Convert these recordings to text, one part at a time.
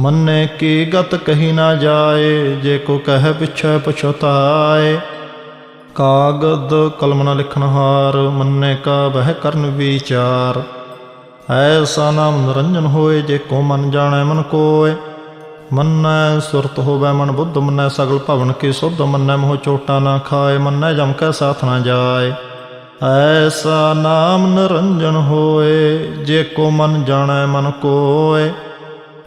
ਮੰਨੇ ਕੀ ਗਤ ਕਹੀ ਨਾ ਜਾਏ, ਜੇ ਕੋ ਕਹਿ ਪਿਛੈ ਪਛਤਾਏ। ਕਾਗਦ ਕਲਮ ਨਾ ਲਿਖਣਹਾਰ ਮੰਨੇ ਕਾ ਬਹਿ ਕਰਨ ਵਿਚਾਰ। ਐਸਾ ਨਾਮ ਨਿਰੰਜਨ ਹੋਏ, ਜੇ ਕੋ ਮਨ ਜਾਣੈ ਮਨ ਕੋਏ। ਮੰਨੈ ਸੁਰਤ ਹੋਵੈ ਮਨ ਬੁੱਧ, ਮੰਨੈ ਸਗਲ ਭਵਨ ਕੀ ਸੁਧ, ਮੰਨੈ ਮੋਹ ਚੋਟਾ ਨਾ ਖਾਏ, ਮੰਨੈ ਜਮ ਕੈ ਸਾਥ ਨਾ ਜਾਏ। ਐਸਾ ਨਾਮ ਨਿਰੰਜਨ ਹੋਏ, ਜੇ ਕੋ ਮਨ ਜਾਣੈ ਮਨ ਕੋਏ।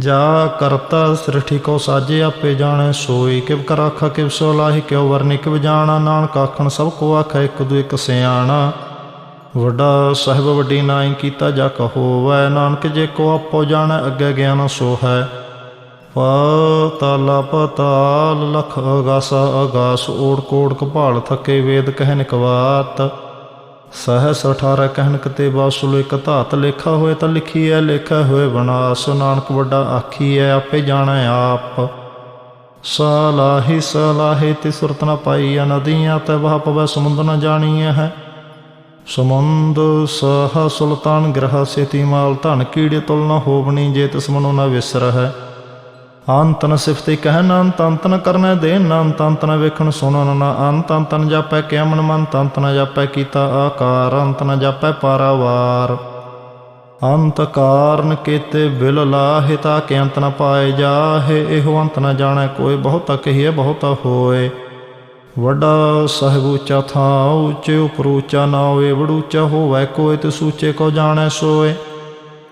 ਜਾ ਕਰਤਾ ਸ੍ਰਿਠੀ ਕੋ ਸਾਜੇ, ਆਪੇ ਜਾਣੈ ਸੋਈ। ਕਿਵ ਕਰ ਆਖਾ, ਕਿਵ ਸੋ ਲਾਹੀ, ਕਿਉ ਵਰਨਿ ਕਿਵ ਜਾਣਾ। ਨਾਨਕ ਆਖਣ, ਸਭ ਕੋ ਆਖੈ, ਇੱਕ ਦੂ ਇੱਕ ਸਿਆਣਾ। ਵੱਡਾ ਸਾਹਿਬ, ਵੱਡੀ ਨਾਈ ਕੀਤਾ ਜਾ ਕਹੋ ਵੈ ਨਾਨਕ ਜੇ ਕੋ ਆਪੋ ਜਾਣੈ, ਅੱਗੇ ਗਿਆਨ ਸੋ ਹੈ ਪਾਤਾਲ, ਪਤਾਲ, ਲਖ ਅਗਾਸ ਅਗਾਸ। ਓੜ ਕੋੜ ਕਪਾਲ ਥਕੇ, ਵੇਦ ਕਹਿ ਕਵਾਤ ਸਹਸ 18 ਕਹਿਨ ਕਤੇ ਬਾਸੁਲ ਇੱਕ ਧਾਤ ਲੇਖਾ ਹੋਏ ਤਾਂ ਲਿਖੀ ਐ ਲੇਖਾ ਹੋਏ ਬਨਾਸ। ਨਾਨਕ ਵੱਡਾ ਆਖੀ ਐ ਆਪੇ ਜਾਣੈ ਆਪ। ਸਲਾਹੀ ਸਲਾਹੇ ਤੇ ਸੁਰਤ ਨ ਪਾਈ ਆ ਨਦੀਆਂ, ਤੇ ਵਹ ਪਵੈ ਸਮੁੰਦ ਨ ਜਾਣੀਐ ਹੈ। ਸਮੁੰਦ ਸਹ ਸੁਲਤਾਨ ਗ੍ਰਹ ਸੇਤੀ ਮਾਲ ਧਨ ਕੀੜੇ ਤੁਲ ਨ ਹੋਵਣੀ, ਜੇ ਤਿਸ ਮਨੋ ਨ ਵਿਸਰ ਹੈ ਅੰਤ ਨ ਸਿਫਤੇ ਕਹਿ ਨ ਅੰਤ ਅੰਤ ਕਰਨਾ ਦੇ ਨ ਅੰਤ ਅੰਤ ਵੇਖਣ ਸੁਣਨ ਨਾ ਅੰਤ ਅੰਤ ਨ ਜਾਪੈ ਕਿਆ ਮਨ ਮਨ ਅੰਤ ਨ ਜਾਪੈ ਕੀਤਾ ਆਕਾਰ ਅੰਤ ਨ ਜਾਪੈ ਪਾਰਾਵਾਰ। ਅੰਤ ਕਾਰਨ ਕੀਤੇ ਬਿਲ ਲਾਹਿ ਤਾ ਕਿ ਅੰਤ ਨ ਪਾਏ ਜਾਹੇ, ਇਹੋ ਅੰਤ ਨ ਜਾਣੈ ਕੋਈ, ਬਹੁਤਾ ਕਹੀਏ ਬਹੁਤਾ ਹੋਏ। ਵੱਡਾ ਸਾਹਿਬ ਉੱਚਾ ਥਾਂ, ਉੱਚੇ ਉਪਰ ਉੱਚਾ ਨਾ ਹੋਏ, ਵਡੂਚਾ ਹੋਵੇ ਕੋਈ ਤੇ ਸੂਚੇ ਕੋ ਜਾਣੈ ਸੋਏ।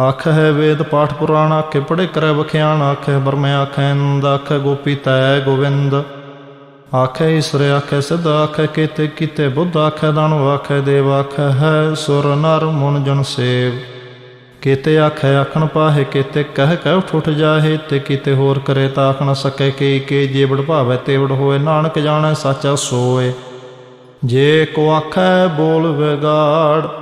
ਆਖ ਹੈ ਵੇਦ ਪਾਠ ਪੁਰਾਣ ਆਖੇ ਪੜੇ ਕਰੈ ਬਖਿਆਣ ਆਖੇ ਬਰਮੇ ਆਖੈ ਇੰਦ ਆਖੇ ਗੋਪੀ ਤੈ ਗੋਵਿੰਦ। ਆਖੇ ਈਸ਼ਰ ਆਖੇ ਸਿੱਧ ਆਖੇ ਕੀਤੇ ਕੀਤੇ ਬੁੱਧ ਆਖੇ ਦਾਨਵ ਆਖੇ ਦੇਵ ਆਖੇ ਹੈ ਸੁਰ ਨਰ ਮਨ ਜਨ ਸੇਵ। ਕੀਤੇ ਆਖੇ ਆਖਣ ਪਾਹੇ, ਕੀਤੇ ਕਹਿ ਕਹਿ ਠੁੱਠ ਜਾਹੇ, ਤੇ ਕੀਤੇ ਹੋਰ ਕਰੇ ਤਾਂ ਆਖਣ ਨ ਸਕੇ, ਕੀ ਕੀ ਜੇ ਬੜ ਭਾਵੇ, ਤੇਵੜ ਹੋਏ, ਨਾਨਕ ਜਾਣੈ, ਸਾਚਾ ਸੋਏ। ਜੇ ਕੋ ਆਖੈ ਬੋਲ ਵਿਗਾੜ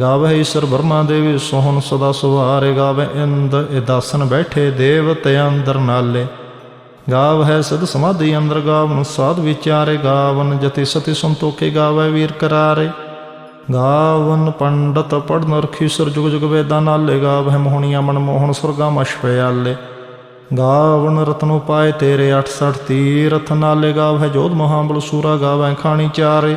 ਗਾਵੇ ਈਸ਼ਰ ਬਰਮਾ ਦੇਵੀ, ਸੋਹਣ ਸਦਾ ਸੁਹਾਰੇ ਗਾਵੇ, ਇੰਦ ਇਦਾਸਨ ਬੈਠੇ ਦੇਵਤੇ ਅੰਦਰ ਨਾਲੇ। ਗਾਵ ਹੈ ਸਦ ਸਮਾਧੀ ਅੰਦਰ, ਗਾਵਨ ਸਾਧ ਵਿਚਾਰੇ, ਗਾਵਨ ਜਤੀ ਸਤੀ ਸੰਤੋਖੇ ਗਾਵੇ ਵੀਰ ਕਰਾਰੇ। ਗਾਵਨ ਪੰਡਤ ਪੜਨ ਰਖੀਸਰ ਜੁਗ ਜੁਗ ਵੇਦਾਂ ਨਾਲੇ ਗਾਵਹਿ ਮੋਹਣੀਆਂ ਮਨ ਮੋਹਣ ਸੁਰਗਾ ਮਸ਼ਪਿਆਲੇ ਗਾਵਨ ਰਤਨੋ ਪਾਏ ਤੇਰੇ 68 ਤੀਰਥ ਨਾਲੇ ਗਾਵਹਿ ਜੋਧ ਮਹਾਬਲ ਸੂਰਾ ਗਾਵਹਿ ਖਾਣੀ ਚਾਰੇ।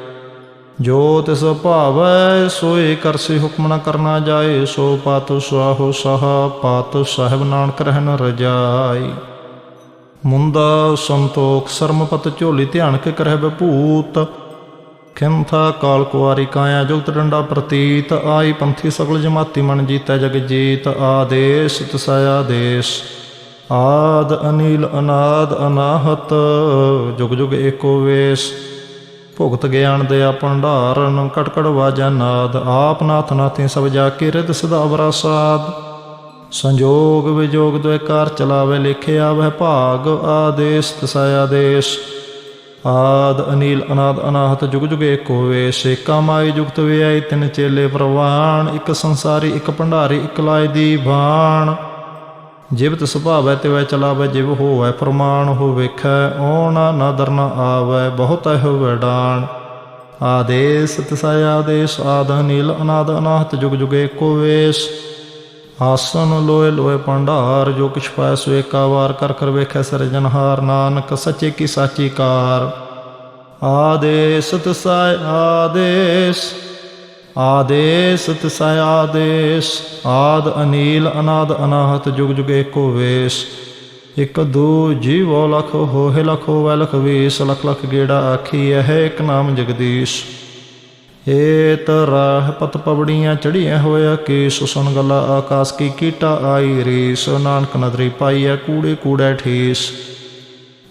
ਜੋ ਤਿਸ ਭਾਵੈ ਸੋਏ ਕਰਸੀ ਹੁਕਮ ਨ ਕਰਨਾ ਜਾਏ, ਸੋ ਪਾਤੁ ਸੁਆਹੋ ਸਹਾ, ਪਾਤੁ ਸਾਹਿਬ ਨਾਨਕ ਰਹਿਣ ਰਜਾਈ। ਮੁੰਦਾ ਸੰਤੋਖ ਸਰਮਪਤ ਝੋਲੀ ਧਿਆਨ ਕੇ ਕਰਹਿ ਬਭੂਤ ਖਿੰਥਾ ਕਾਲ ਕੁਆਰੀ ਕਾਇਆ ਜੁਗਤ ਡੰਡਾ ਪ੍ਰਤੀਤ। ਆਈ ਪੰਥੀ ਸਗਲ ਜਮਾਤੀ ਮਨ ਜੀਤੈ ਜਗ ਜੀਤ। ਆਦੇਸ਼ ਤਸਾਇਆ ਦੇਸ਼। ਆਦ ਅਨੀਲ ਅਨਾਦ ਅਨਾਹਤ, ਜੁਗ ਜੁਗ ਏਕੋ ਵੇਸ਼। ਭੁਗਤ ਗਿਆਨ ਦੇ ਭੰਡਾਰਨ ਕਟਕੜ ਵਾਜਾ ਨਾਦ, ਆਪ ਨਾਥ ਨਾਥੀ ਸਭ ਜਾ ਕੇ ਰਿਦ ਸਦਾ ਅਵਰਾਸਾਦ ਸੰਜੋਗ ਵਿਜੋਗ ਦੁਇ ਚਲਾਵੇ ਲਿਖਿਆ ਵਹਿ ਭਾਗ, ਆਦੇਸ਼ ਤਸਾਇਆ ਦੇਸ਼। ਆਦ, ਅਨੀਲ, ਅਨਾਦ, ਅਨਾਹਤ, ਜੁਗ ਜੁਗ ਏਕੋ ਵੇਸ਼। ਏਕਾ ਮਾਈ ਜੁਗਤ ਵਿਆਈ ਤਿੰਨ ਚੇਲੇ ਪ੍ਰਵਾਨ, ਇੱਕ ਸੰਸਾਰੀ, ਇੱਕ ਭੰਡਾਰੀ, ਇੱਕ ਲਾਇ ਦੀ ਬਾਣ ਜਿਵਤ ਸੁਭਾਵੈ ਤੇ ਵੈ ਚਲਾਵੈ, ਜਿਵ ਹੋਵੈ ਪ੍ਰਮਾਣ ਹੋ ਵੇਖੈ, ਓਣਾ ਨਦਰ ਨ ਆਵੈ, ਬਹੁਤ ਹੈ ਵਡਾਣ ਆਦੇਸ ਤਸੈ ਆਦੇਸ਼, ਆਦ ਨੀਲ ਅਨਾਦ ਅਨਾਹਤ, ਜੁਗ ਜੁਗੇ ਏਕੋ ਵੇਸ਼। ਆਸਨ ਲੋਏ ਲੋਏ ਭੰਡਾਰ, ਜੋ ਕਿਛ ਪਾਇ ਸੋ ਏਕਾ ਵਾਰ ਕਰ ਕਰ ਵੇਖੈ ਸਰਜਨਹਾਰ ਨਾਨਕ ਸੱਚੇ ਕੀ ਸਾਚੀ ਕਾਰ। ਆਦੇਸ ਤਸੈ ਆਦੇਸ। ਆਦੇਸ ਤਸੈ ਆਦੇਸ, ਆਦ ਅਨੀਲ, ਅਨਾਦ ਅਨਾਹਤ, ਜੁਗ ਜੁਗ ਏਕੋ ਵੇਸ਼। ਇਕ ਦੂ ਜੀਵੋ ਲਖ ਹੋਏ ਲਖ ਵੈ ਲਖ ਵੀਸ, ਲਖ ਲਖ ਗੇੜਾ ਆਖੀ ਹੈ ਇਕ ਨਾਮ ਜਗਦੀਸ਼। ਏਤ ਰਾਹ ਪਤ ਪਵੜੀਆਂ ਚੜੀਆਂ ਹੋਇਆ ਕੇਸ ਸੁਨ ਗਲਾ ਆਕਾਸ ਕੀ ਕੀਟਾ ਆਈ ਰੀਸ, ਨਾਨਕ ਨਦਰੀ ਪਾਈਐ ਕੂੜੇ ਕੂੜੇ ਠੀਸ।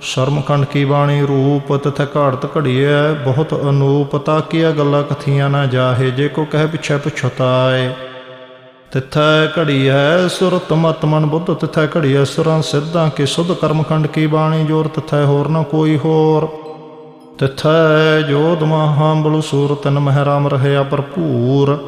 ਸ਼ਰਮਖੰਡ ਕੀ ਬਾਣੀ? ਰੂਪ ਤਥੈ ਘਾੜਤ ਘੜੀਐ, ਬਹੁਤ ਅਨੂਪ ਤਾਕੀਆ ਗੱਲਾਂ ਕਥੀਆਂ ਨਾ ਜਾਹੇ, ਜੇ ਕੋ ਕਹਿ ਪਿਛੈ ਪੁਛਤਾਏ। ਤਿਥੈ ਹੈ ਸੁਰਤ ਮਤ ਮਨ ਬੁੱਧ, ਤਿਥੈ ਹੈ ਸੁਰਾਂ ਸਿੱਧਾਂ ਕੇ ਸੁਧ। ਕਰਮਖੰਡ ਕੀ ਬਾਣੀ? ਜੋਰ ਤਿਥੈ ਹੋਰ ਨਾ ਕੋਈ ਹੋਰ। ਤਿਥੈ ਜੋਧ ਮਹਾਬਲ ਸੂਰ ਤਨ ਮਹਿ ਰਾਮ ਰਹਿਆ ਭਰਪੂਰ